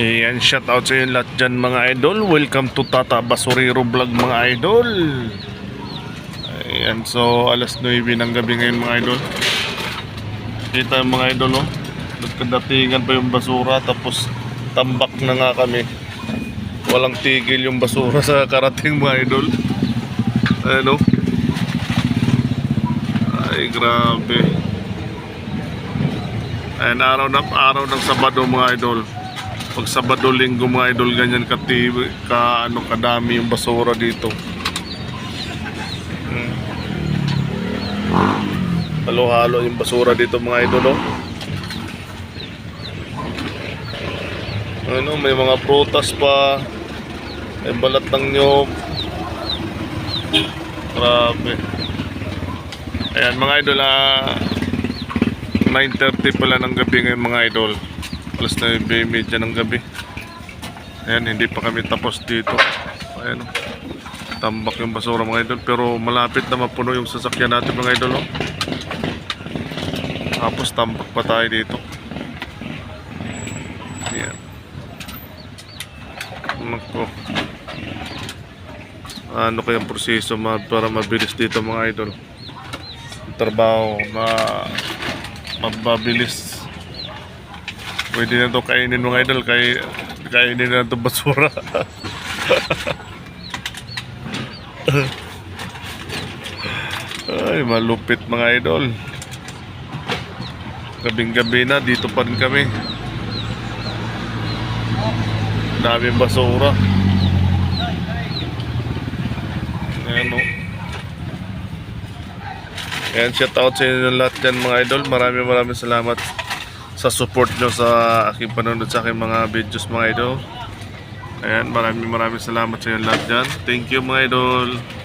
Ayan, shout out sa inyo lahat dyan mga idol. Welcome to Tata Basurero Vlog mga idol. Ayan, so alas 9 ng gabi ngayon mga idol. Kita mga idol, oh. Nagkadatingan pa yung basura, tapos tambak na nga kami. Walang tigil yung basura sa karating mga idol. Ayan, oh. Ay, grabe. Ayan, araw na araw ng Sabado mga idol. Pag Sabado, Linggo mga idol, ganyan ka, ka ano, kadami yung basura dito. Hmm. Halo-halo yung basura dito mga idol, oh. Ano, may mga prutas pa. May balat ng nyog. Grabe. Ayan mga idol, ah, 9.30 pala ng gabi ngayon mga idol. Alas 9.30 ng gabi. Ayan, hindi pa kami tapos dito. Ayan, tambak yung basura mga idol. Pero malapit na mapuno yung sasakyan natin mga idol. Oh. Tapos tambak pa tayo dito. Ayan. Nako. Ano kayang proseso para mabilis dito mga idol? Trabaho ma mababilis. Pwede na to kainin mga idol kay kainin na to basura. Ay, malupit mga idol. Gabing gabi na, dito pa rin kami. Daming basura. Ayan o. Ayan, shout out sa inyo lahat dyan mga idol. Maraming maraming salamat sa support nyo sa aking panonood sa aking mga videos mga idol. Ayan, maraming maraming salamat sa inyo lahat dyan. Thank you mga idol.